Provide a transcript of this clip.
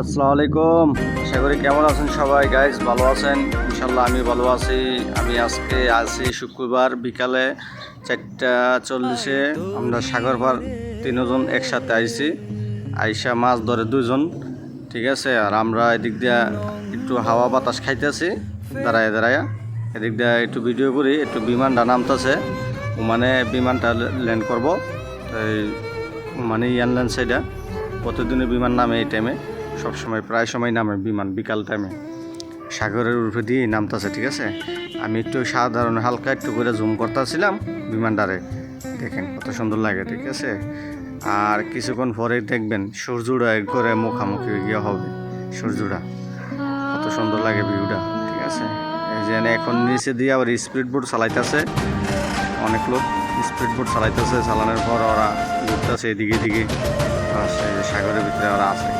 আসসালামু আলাইকুম। আশা করি কেমন আছেন সবাই? গাইজ ভালো আছেন? ইনশাল্লাহ আমি ভালো আছি। আমি আজকে আছি শুক্রবার বিকালে চারটা চল্লিশে। আমরা সাগর পার তিনজন একসাথে আইছি। আইসা মাছ ধরে দুজন ঠিক আছে? আর আমরা এদিক দিয়া একটু হাওয়া বাতাস খাইতেছি, দাঁড়ায় দাঁড়ায়। এদিক দিয়া একটু ভিডিও করি, একটু বিমানটা নামতেছে। মানে বিমানটা ল্যান্ড করব। এই মানে ইয়ানল্যান্ড সাইডে। প্রতিদিনই বিমান নামে এই টাইমে সবসময় প্রায় সময় নামে বিমান, বিকাল টাইমে সাগরের উপরে দিয়ে নামতেছে, ঠিক আছে? আমি একটু সাধারণ, হালকা একটু করে জুম করতেছিলাম বিমানটারে। দেখেন কত সুন্দর লাগে, ঠিক আছে? আর কিছুক্ষণ পরে দেখবেন সূর্যটা করে মুখামুখি গিয়ে হবে সূর্যটা কত সুন্দর লাগে ভিউটা ঠিক আছে? এই যে এখন নিচে দিয়ে আবার স্পিড বোট চালাইতেছে। অনেক লোক স্পিড বোট চালাইতেছে, চালানোর পর ওরা ঘুরতেছে এদিকে এদিকে। সাগরের ভিতরে ওরা আছে।